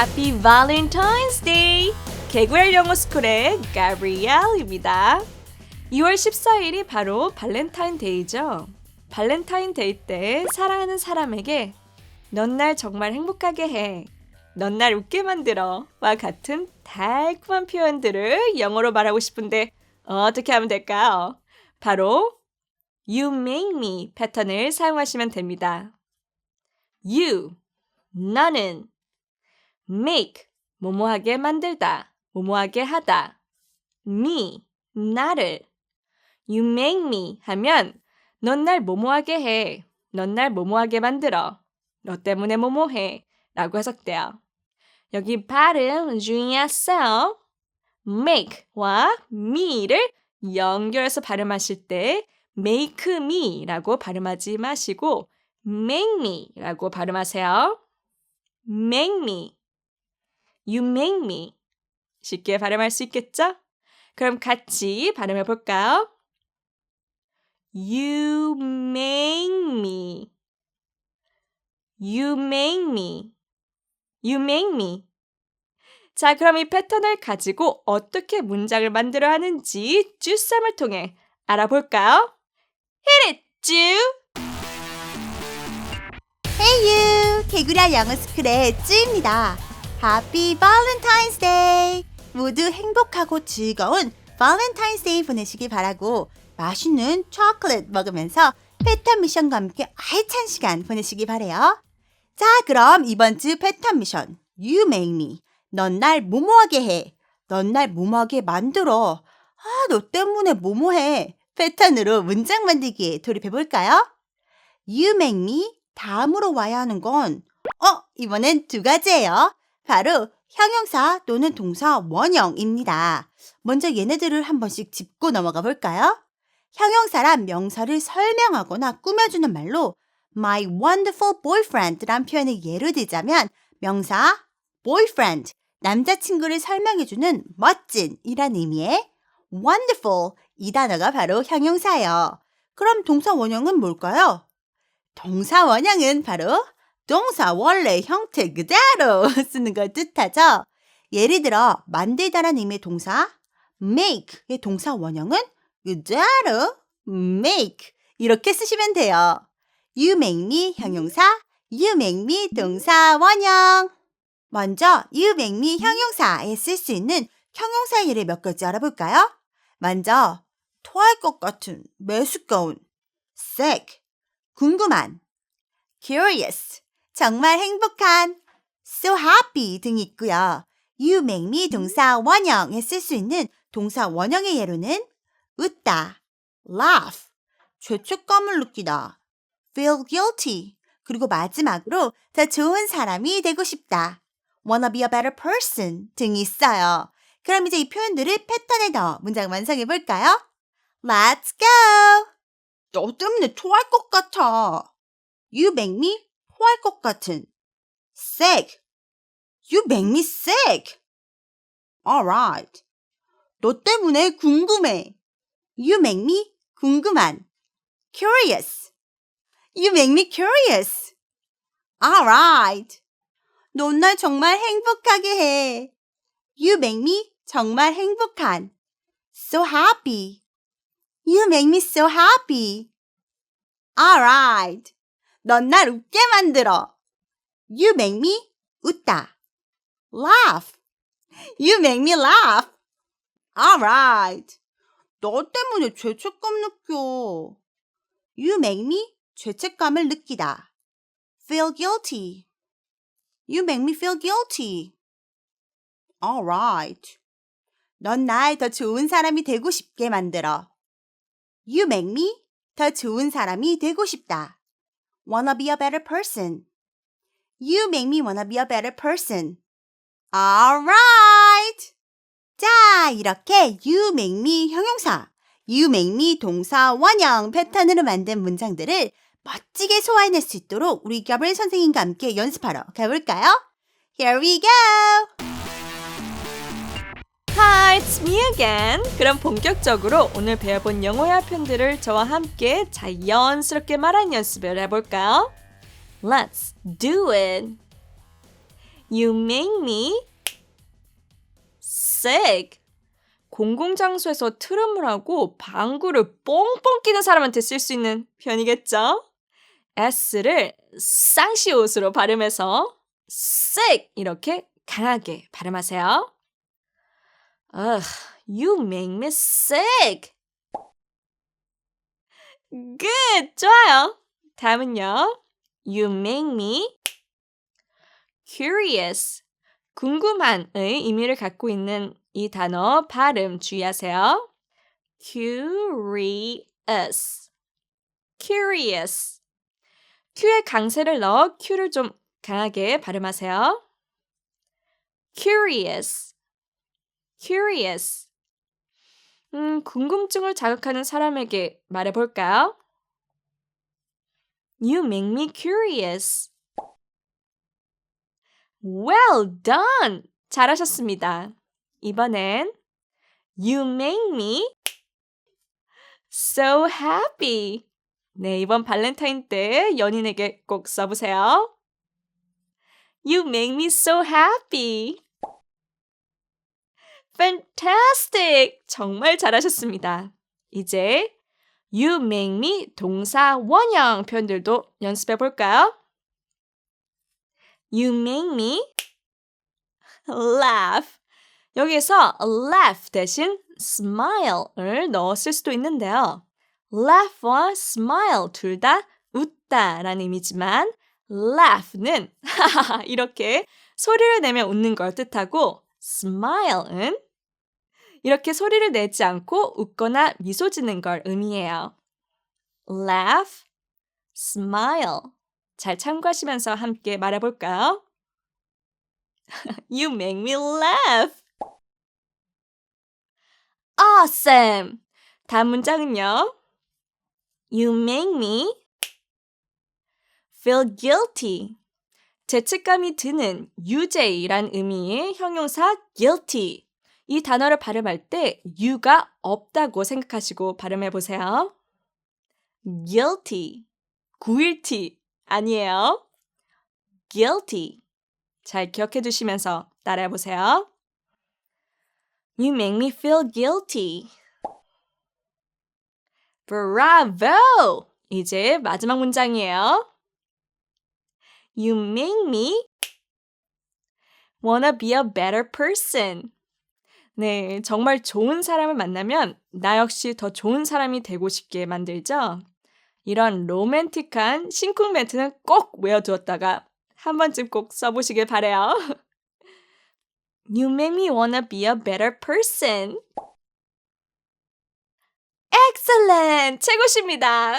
Happy Valentine's Day! 개구엘 영어 스쿨의 가브리엘입니다. 2월 14일이 바로 발렌타인 데이죠. 발렌타인 데이 때 사랑하는 사람에게 넌 날 정말 행복하게 해. 넌 날 웃게 만들어. 와 같은 달콤한 표현들을 영어로 말하고 싶은데 어떻게 하면 될까요? 바로 You make me 패턴을 사용하시면 됩니다. You, 너는 make, 뭐뭐하게 만들다, 뭐뭐하게 하다. me, 나를. You make me 하면 넌 날 뭐뭐하게 해. 넌 날 뭐뭐하게 만들어. 너 때문에 뭐뭐해. 라고 해석돼요. 여기 발음 주의하세요. make와 me를 연결해서 발음하실 때 make me 라고 발음하지 마시고 make me 라고 발음하세요. make me. You make me. 쉽게 발음할 수 있겠죠? 그럼 같이 발음해 볼까요? You make me. You make me. You make me. 자, 그럼 이 패턴을 가지고 어떻게 문장을 만들어 하는지 쭈쌈을 통해 알아볼까요? Hit it, 쭈! 헤이유 개구라 영어 스쿨의 쯔입니다. Valentine's Day! 모두 행복하고 즐거운 발렌타인스 데이 보내시기 바라고 맛있는 초콜릿 먹으면서 패턴 미션과 함께 알찬 시간 보내시기 바래요. 자, 그럼 이번 주 패턴 미션 You make me 넌날 뭐뭐하게 해. 넌날 뭐뭐하게 만들어. 아, 너 때문에 뭐뭐해. 패턴으로 문장 만들기에 돌입해 볼까요? You make me 다음으로 와야 하는 건, 어, 이번엔 두 가지예요. 바로 형용사 또는 동사 원형입니다. 먼저 얘네들을 한 번씩 짚고 넘어가 볼까요? 형용사란 명사를 설명하거나 꾸며주는 말로 my wonderful boyfriend란 표현을 예로 들자면 명사 boyfriend, 남자친구를 설명해주는 멋진이란 의미의 wonderful 이 단어가 바로 형용사예요. 그럼 동사 원형은 뭘까요? 동사 원형은 바로 동사 원래 형태 그대로 쓰는 걸 뜻하죠. 예를 들어 만들다란 의미의 동사 make의 동사 원형은 그대로 make 이렇게 쓰시면 돼요. You make me 형용사, you make me 동사 원형. 먼저 you make me 형용사에 쓸 수 있는 형용사 예를 몇 가지 알아볼까요? 먼저 토할 것 같은 매스꺼운 sick 궁금한 curious 정말 행복한 so happy 등이 있고요. You make me 동사 원형에 쓸 수 있는 동사 원형의 예로는 웃다, laugh, 죄책감을 느끼다, feel guilty, 그리고 마지막으로 더 좋은 사람이 되고 싶다, wanna be a better person 등이 있어요. 그럼 이제 이 표현들을 패턴에 넣어 문장 완성해 볼까요? Let's go! 너 때문에 토할 것 같아. You make me 토할 것 같은. sick. You make me sick. Alright. 너 때문에 궁금해. You make me 궁금한. curious. You make me curious. Alright. 넌 날 정말 행복하게 해. You make me 정말 행복한. So happy. You make me so happy. Alright. 넌 날 웃게 만들어. You make me 웃다. Laugh. You make me laugh. Alright. 너 때문에 죄책감 느껴. You make me 죄책감을 느끼다. Feel guilty. You make me feel guilty. Alright. 넌 날 더 좋은 사람이 되고 싶게 만들어. You make me 더 좋은 사람이 되고 싶다. Wanna be a better person. You make me wanna be a better person. Alright. 자, 이렇게 you make me 형용사, you make me 동사 원형 패턴으로 만든 문장들을 멋지게 소화해낼 수 있도록 우리 가브리엘 선생님과 함께 연습하러 가볼까요? Here we go! Hi, it's me again. 그럼 본격적으로 오늘 배워본 영어의 표현들을 저와 함께 자연스럽게 말하는 연습을 해볼까요? Let's do it. You make me sick. 공공장소에서 트름을 하고 방구를 뽕뽕 끼는 사람한테 쓸 수 있는 편이겠죠? S를 쌍시옷으로 발음해서 sick 이렇게 강하게 발음하세요. Ugh, you make me sick. Good, 좋아요. 다음은요. You make me curious. 궁금한의 의미를 갖고 있는 이 단어 발음 주의하세요. curious. curious. Q에 강세를 넣어 Q를 좀 강하게 발음하세요. curious. Curious. 음, 궁금증을 자극하는 사람에게 말해볼까요? You make me curious. Well done! 잘하셨습니다. 이번엔 You make me so happy. 네, 이번 발렌타인 때 연인에게 꼭 써보세요. You make me so happy. Fantastic! 정말 잘하셨습니다. 이제 You make me 동사 원형 표현들도 연습해 볼까요? You make me laugh. 여기에서 laugh 대신 smile을 넣었을 수도 있는데요. laugh와 smile 둘 다 웃다 라는 의미지만 laugh는 이렇게 소리를 내며 웃는 걸 뜻하고 smile은 이렇게 소리를 내지 않고 웃거나 미소 짓는 걸 의미해요. laugh, smile. 잘 참고하시면서 함께 말해볼까요? You make me laugh. Awesome. 다음 문장은요. You make me feel guilty. 죄책감이 드는 유죄이란 의미의 형용사 guilty. 이 단어를 발음할 때 you가 없다고 생각하시고 발음해 보세요. guilty. 구일티 아니에요. guilty. 잘 기억해 두시면서 따라해 보세요. You make me feel guilty. Bravo! 이제 마지막 문장이에요. You make me wanna be a better person. 네, 정말 좋은 사람을 만나면 나 역시 더 좋은 사람이 되고 싶게 만들죠? 이런 로맨틱한 심쿵 멘트는 꼭 외워두었다가 한 번쯤 꼭 써보시길 바래요. You make me wanna be a better person. Excellent! 최고십니다.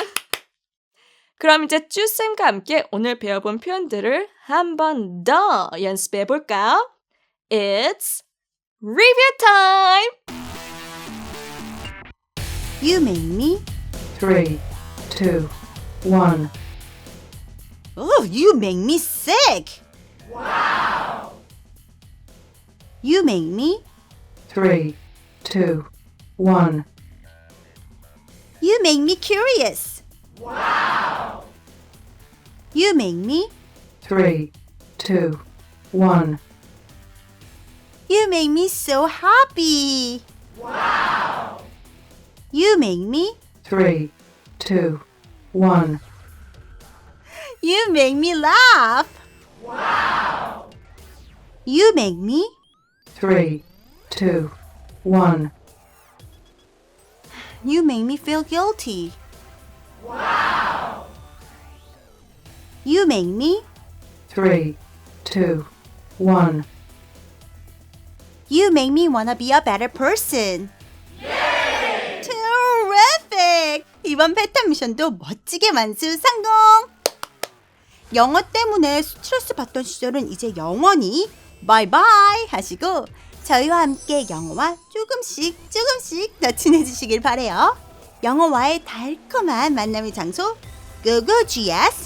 그럼 이제 쭈쌤과 함께 오늘 배워본 표현들을 한 번 더 연습해 볼까요? It's review time! You make me. three, two, one. Oh, you make me sick. Wow. You make me. Three, two, one. You make me curious. Wow. You make me. Three, two, one. You make me so happy. Wow. You make me. Three, two, one. You make me laugh. Wow. You make me. Three, two, one. You make me feel guilty. Wow. You make me. Three, two, one. You make me wanna be a better person. Terrific! 이번 패턴 미션도 멋지게 완수 성공! 영어 때문에 스트레스 받던 시절은 이제 영원히 바이바이 하시고 저희와 함께 영어와 조금씩 조금씩 더 친해지시길 바래요. 영어와의 달콤한 만남의 장소 googlegs.com